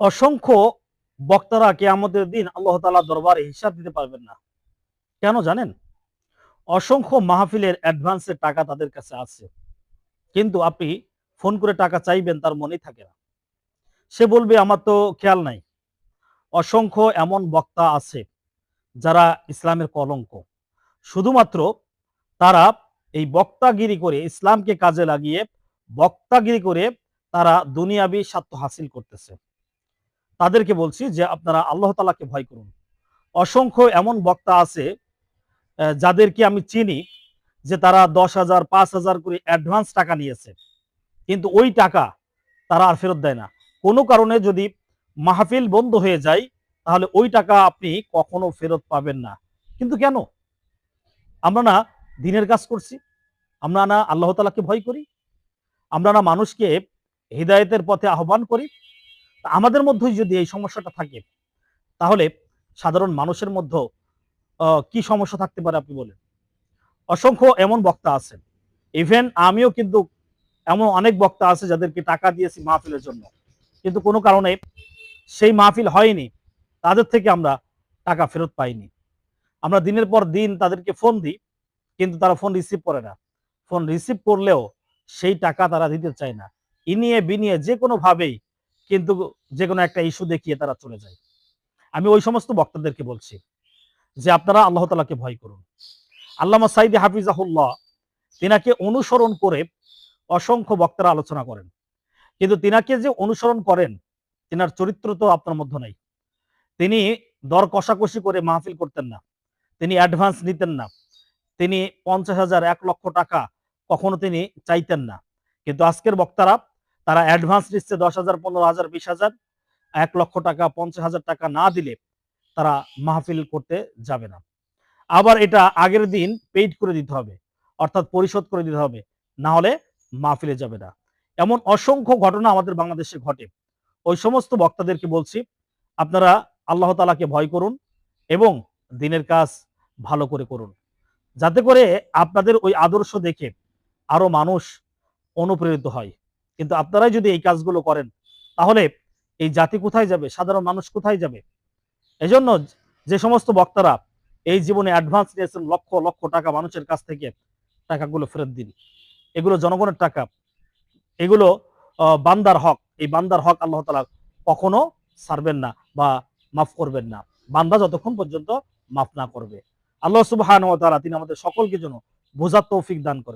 অসংখ্য বক্তারা কেয়ামতের দিন আল্লাহ তালা দরবারে হিসাব দিতে পারবেন না। কেন জানেন? অসংখ্য মাহফিলের অ্যাডভান্সের টাকা তাদের কাছে আছে। কিন্তু আপনি ফোন করে টাকা চাইবেন, তার মনেই থাকে না। সে বলবে, আমার তো খেয়াল নাই। অসংখ্য এমন বক্তা আছে যারা ইসলামের কলঙ্ক। শুধুমাত্র তারা এই বক্তাগিরি করে ইসলামকে কাজে লাগিয়ে বক্তাগিরি করে তারা দুনিয়াবি স্বার্থ হাসিল করতেছে। তাদেরকে বলছি যে আপনারা আল্লাহ তালাকে ভয় করুন। অসংখ্য এমন বক্তা আছে যাদেরকে আমি চিনি যে তারা দশ হাজার, পাঁচ হাজার করে অ্যাডভান্স টাকা নিয়েছে। কিন্তু ওই টাকা তারা আর ফেরত দেয় না। কোনো কারণে যদি মাহফিল বন্ধ হয়ে যায়, তাহলে ওই টাকা আপনি কখনো ফেরত পাবেন না। কিন্তু কেন? আমরা না দিনের কাজ করছি। আমরা না আল্লাহ তালাকে ভয় করি। আমরা না মানুষকে হৃদায়তের পথে আহ্বান করি। আমাদের মধ্যেই যদি এই সমস্যাটা থাকে, তাহলে সাধারণ মানুষের মধ্যে কি সমস্যা থাকতে পারে আপনি বলেন? অসংখ্য এমন বক্তা আছেন। ইভেন আমিও কিন্তু এমন অনেক বক্তা আছে যাদেরকে টাকা দিয়েছি মাহফিলের জন্য। কিন্তু কোনো কারণে সেই মাহফিল হয়নি। তাদের থেকে আমরা টাকা ফেরত পাইনি। আমরা দিনের পর দিন তাদেরকে ফোন দিই, কিন্তু তারা ফোন রিসিভ করে না। ফোন রিসিভ করলেও সেই টাকা তারা দিতে চায় না। ইনিয়ে বিনিয়ে যে কোনোভাবেই কিন্তু যে কোনো একটা ইস্যু দেখিয়ে তারা চলে যায়। আমি ওই সমস্ত বক্তাদেরকে বলছি যে আপনারা আল্লাহ তালাকে ভয় করুন। আল্লামা সাইদি হাফিজাহুল্লাহ তিনাকে অনুসরণ করে অসংখ্য বক্তারা আলোচনা করেন। কিন্তু তিনাকে যে অনুসরণ করেন, তিনার চরিত্র তো আপনার মধ্যে নাই। তিনি দর কষাকষি করে মাহফিল করতেন না। তিনি অ্যাডভান্স নিতেন না। তিনি পঞ্চাশ হাজার এক লক্ষ টাকা কখনো তিনি চাইতেন না। কিন্তু আজকের বক্তারা তারা অ্যাডভান্স নিচ্ছে দশ হাজার, পনেরো হাজার, বিশ হাজার, এক লক্ষ টাকা, পঞ্চাশ হাজার টাকা না দিলে তারা মাহফিল করতে যাবে না। আবার এটা আগের দিন পেইড করে দিতে হবে, অর্থাৎ পরিশোধ করে দিতে হবে, না হলে মাহফিলে যাবে না। এমন অসংখ্য ঘটনা আমাদের বাংলাদেশে ঘটে। ওই সমস্ত বক্তাদেরকে বলছি, আপনারা আল্লাহ তালাকে ভয় করুন এবং দিনের কাজ ভালো করে করুন। যাতে করে আপনাদের ওই আদর্শ দেখে আরও মানুষ অনুপ্রেরিত হয়। কিন্তু আপনারাই যদি এই কাজগুলো করেন, তাহলে এই জাতি কোথায় যাবে? সাধারণ মানুষ কোথায় যাবে? এজন্য যে সমস্ত বক্তারা এই জীবনে অ্যাডভান্স নিয়েছেন লক্ষ লক্ষ টাকা মানুষের কাছ থেকে, টাকাগুলো ফেরত দিন। এগুলো জনগণের টাকা। এগুলো বান্দার হক। এই বান্দার হক আল্লাহ তালা কখনো ছাড়বেন না বা মাফ করবেন না। বান্দা যতক্ষণ পর্যন্ত মাফ না করবে। আল্লাহ সুবাহ তিনি আমাদের সকলকে জন্য বোঝার তৌফিক দান করে